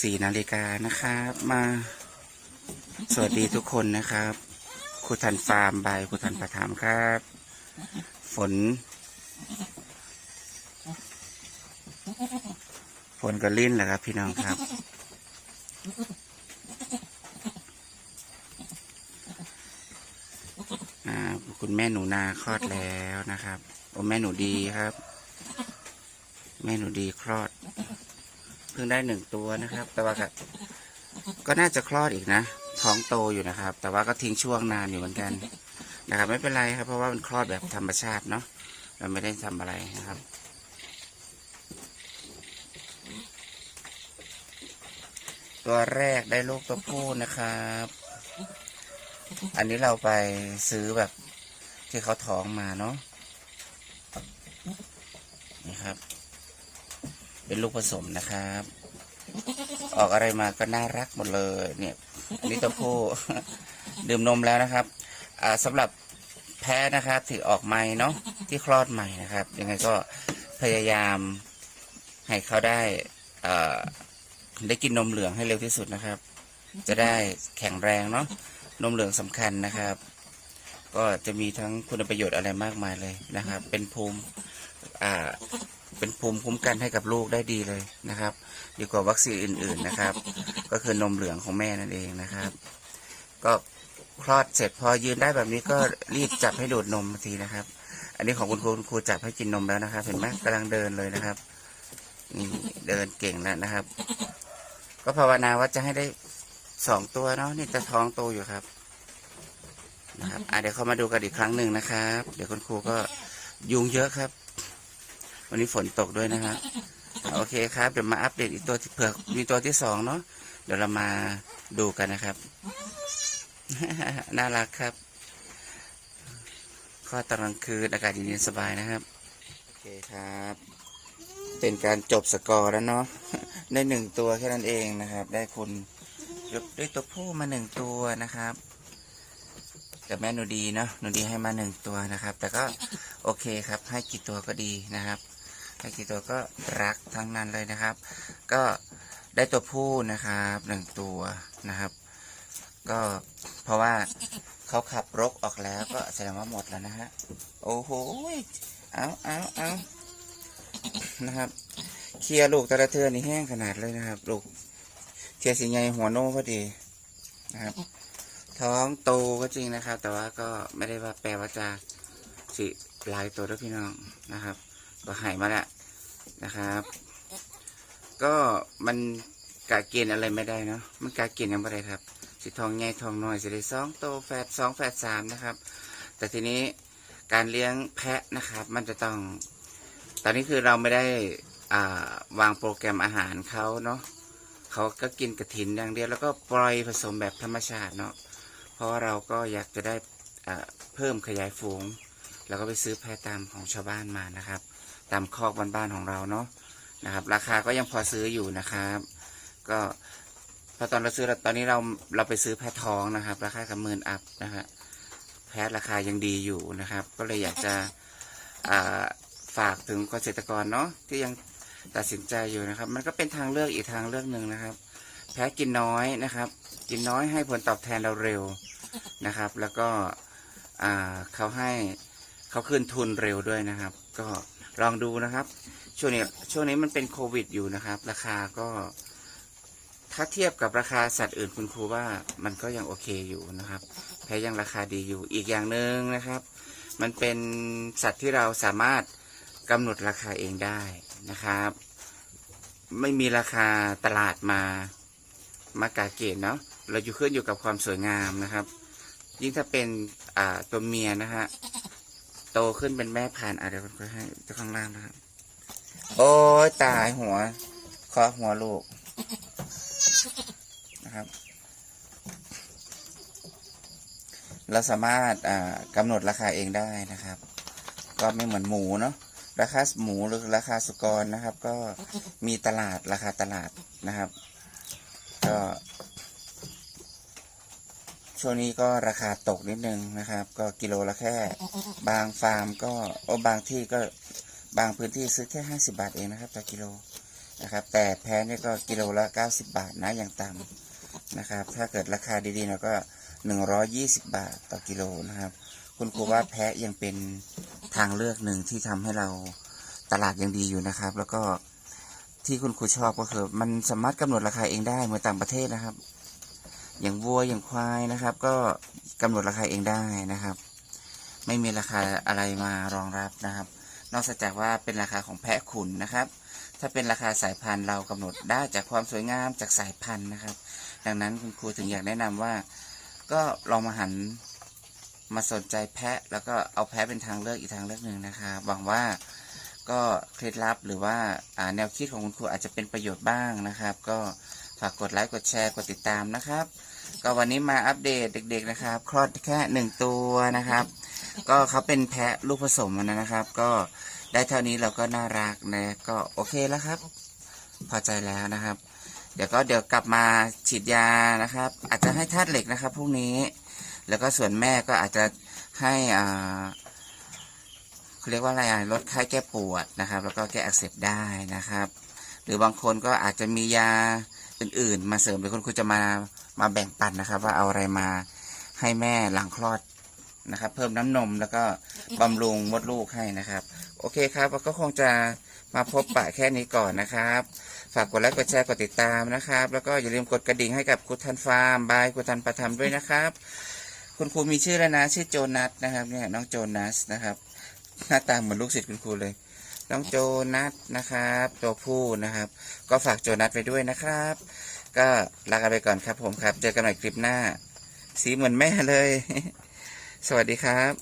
สี่นาฬิกานะครับ มา สวัสดีทุกคนนะครับครูทันฟาร์มบายครูทันประถามครับ ฝน ฝนก็ลิ่นแหละครับ พี่น้องครับ คุณแม่หนูนาคลอดแล้วนะครับโอ้แม่หนูดีครับ แม่หนูดีคลอด พิ่งได้หนึ่งตัวนะครับ แต่ว่าก็ก็น่าจะคลอดอีกนะ ท้องโตอยู่นะครับ แต่ว่าก็ทิ้งช่วงนานอยู่เหมือนกันนะครับ ไม่เป็นไรครับ เพราะว่ามันคลอดแบบธรรมชาติเนาะเราไม่ได้ทำอะไรนะครับตัวแรกได้ลูกตัวผู้นะครับ อันนี้เราไปซื้อแบบที่เขาท้องมาเนาะ นี่ครับ เป็นลูกผสมนะครับ ออกอะไรมาก็น่ารักหมดเลย เนี่ยนี่ตัวผู้ ดื่มนมแล้วนะครับ อ่าสำหรับแพ้นะครับที่ออกใหม่เนาะที่คลอดใหม่นะครับ ยังไงก็พยายามให้เขาได้อ่าได้กินนมเหลืองให้เร็วที่สุดนะครับ จะได้แข็งแรงเนาะนมเหลืองสำคัญนะครับ ก็จะมีทั้งคุณประโยชน์อะไรมากมายเลยนะครับ เป็นภูมิอ่า เป็นภูมิคุ้มกันให้กับลูกได้ดีเลยนะครับ ดีกว่าวัคซีนอื่น ๆนะครับ ก็คือนมเหลืองของแม่นั่นเองนะครับ ก็คลอดเสร็จพอยืนได้แบบนี้ก็รีบจับให้ดูดนมทีนะครับ อันนี้ของคุณครูครูจับให้กินนมแล้วนะครับ เห็นไหมกำลังเดินเลยนะครับนี่เดินเก่งแล้วนะครับ ก็ภาวนาว่าจะให้ได้สองตัวเนาะนี่จะท้องโตอยู่ครับนะครับอะเดี๋ยวเขามาดูกันอีกครั้งหนึ่งนะครับ เดี๋ยวคุณครูก็ยุงเยอะครับ วันนี้ฝนตกด้วยนะฮะโอเคครับเดี๋ยวมาอัปเดตอีกตัวที่เผื่อมีตัวที่สองเนาะเดี๋ยวเรามาดูกันนะครับ น่ารักครับข้อตอนกลางคืนอากาศเย็นๆสบายนะครับ โอเคครับ เป็นการจบสกอร์แล้วเนาะได้หนึ่งตัวแค่นั้นเองนะครับ ได้คุณยกด้วยตัวผู้มาหนึ่งตัวนะครับแต่แม่หนูดีเนาะหนูดีให้มาหนึ่งตัวนะครับ แต่ก็โอเคครับ ให้กี่ตัวก็ดีนะครับ ให้กี่ตัวก็รักทั้งนั้นเลยนะครับ ก็ได้ตัวผู้นะครับหนึ่งตัวนะครับ ก็เพราะว่าเขาขับรกออกแล้วก็แสดงว่าหมดแล้วนะฮะโอ้โหเอาเอาเอานะครับ เคลียร์ลูกต่ละเทือนี่แห้งขนาดเลยนะครับ ลูกเคลียร์สิไงหัวโน่พอดีนะครับ ท้องโตก็จริงนะครับ แต่ว่าก็ไม่ได้ว่าแปลว่าจะสิลายตัวด้วยพี่น้องนะครับก็หายมาแล้ว นะครับ ก็มันกะเกณฑ์อะไรไม่ได้เนาะมันกะเกณฑ์ยังไม่ได้ครับ สิทองใหญ่ทองน้อยสิได้สองโตแฝดสองแฝดสามนะครับ แต่ทีนี้การเลี้ยงแพะนะครับ มันจะต้อง ตอนนี้คือเราไม่ได้อ่าวางโปรแกรมอาหารเขาเนาะเขาก็กินกระถินอย่างเดียวแล้วก็ปล่อยผสมแบบธรรมชาติเนาะเพราะว่าเราก็อยากจะได้อ่าเพิ่มขยายฝูง แล้วก็ไปซื้อแพะตามของชาวบ้านมานะครับ ตามคอกบ้านๆของเราเนาะนะครับ ราคาก็ยังพอซื้ออยู่นะครับ ก็พอตอนเราซื้อตอนนี้เราเราไปซื้อแพะท้องนะครับ ราคากับหมื่นอัพนะฮะแพะราคายังดีอยู่นะครับ ก็เลยอยากจะฝากถึงเกษตรกรเนาะที่ยังตัดสินใจอยู่นะครับ มันก็เป็นทางเลือกอีกทางเลือกหนึ่งนะครับ แพะกินน้อยนะครับ กินน้อยให้ผลตอบแทนเราเร็วนะครับ แล้วก็เขาให้เขาคืนทุนเร็วด้วยนะครับ ก็ ลองดูนะครับ ช่วงนี้ช่วงนี้มันเป็นโควิดอยู่นะครับ ราคาก็ ถ้าเทียบกับราคาสัตว์อื่นคุณครูว่ามันก็ยังโอเคอยู่นะครับ แพ้ยังราคาดีอยู่อีกอย่างหนึ่งนะครับ มันเป็นสัตว์ที่เราสามารถกำหนดราคาเองได้นะครับ ไม่มีราคาตลาดมามากาเกณฑ์เนาะเราอยู่ขึ้นอยู่กับความสวยงามนะครับ ยิ่งถ้าเป็นตัวเมียนะฮะ โตขึ้นเป็นแม่พันธุ์อะเดี๋ยวก็ให้เจ้าข้างล่างนะครับ โอ้ยตายหัวคาะหัวลูกนะครับ เราสามารถอ่ากำหนดราคาเองได้นะครับ ก็ไม่เหมือนหมูเนาะราคาหมูหรือราคาสุกรนะครับ ก็มีตลาดราคาตลาดนะครับ ก็ ช่วงนี้ก็ราคาตกนิดนึงนะครับ ก็กิโลละแค่ บางฟาร์มก็โอบางที่ก็บางพื้นที่ซื้อแค่ห้าสิบาทเองนะครับต่อกิโลนะครับ แต่แพ้นี่ก็กิโลละ 90 บาทนะอย่างต่ำนะครับ ถ้าเกิดราคาดีๆเราก็ 120 บาทต่อกิโลนะครับ คุณครูว่าแพะยังเป็นทางเลือกหนึ่งที่ทำให้เราตลาดยังดีอยู่นะครับ แล้วก็ที่คุณครูชอบก็คือ มันสามารถกำหนดราคาเองได้เหมือนต่างประเทศนะครับ อย่างวัวอย่างควายนะครับ ก็กำหนดราคาเองได้นะครับ ไม่มีราคาอะไรมารองรับนะครับ นอกจากว่าเป็นราคาของแพะขุนนะครับ ถ้าเป็นราคาสายพันธุ์เรากำหนดได้จากความสวยงามจากสายพันธุ์นะครับ ดังนั้นคุณครูถึงอยากแนะนำว่า ก็ลองมาหันมาสนใจแพะแล้วก็เอาแพะเป็นทางเลือกอีกทางเลือกหนึ่งนะครับหวังว่าก็เคล็ดลับหรือว่าแนวคิดของคุณครูอาจจะเป็นประโยชน์บ้างนะครับ ก็ ฝากกดไลค์กดแชร์กดติดตามนะครับ ก็วันนี้มาอัปเดตเด็ก ๆนะครับ คลอดแค่หนึ่งตัวนะครับ ก็เขาเป็นแพะลูกผสมนะครับ ก็ได้เท่านี้เราก็น่ารักนะก็โอเคแล้วครับ พอใจแล้วนะครับ เดี๋ยวก็เดี๋ยวกลับมาฉีดยานะครับ อาจจะให้ธาตุเหล็กนะครับพรุ่งนี้ แล้วก็ส่วนแม่ก็อาจจะให้อ่าเขาเรียกว่าอะไรอะลดไข้แก้ปวดนะครับ แล้วก็แก้อักเสบได้นะครับ หรือบางคนก็อาจจะมียา อื่น ๆ มาเสริมหรือคุณครูจะมามาแบ่งปันนะครับ ว่าเอาอะไรมาให้แม่หลังคลอดนะครับ เพิ่มน้ำนมแล้วก็บำรุงมดลูกให้นะครับ โอเคครับก็คงจะมาพบปะแค่นี้ก่อนนะครับ ฝากกดไลค์กดแชร์กดติดตามนะครับ แล้วก็อย่าลืมกดกระดิ่งให้กับครูทันฟาร์มบายครูทันประทำด้วยนะครับ คุณครูมีชื่อแล้วนะชื่อโจนัสนะครับเนี่ยน้องโจนัสนะครับ หน้าตาเหมือนลูกศิษย์คุณครูเลย น้องโจนัทนะครับ ตัวผู้นะครับ ก็ฝากโจนัทไปด้วยนะครับ ก็ลากันไปก่อนครับผมครับ เจอกันใหม่คลิปหน้า สีเหมือนแม่เลย สวัสดีครับ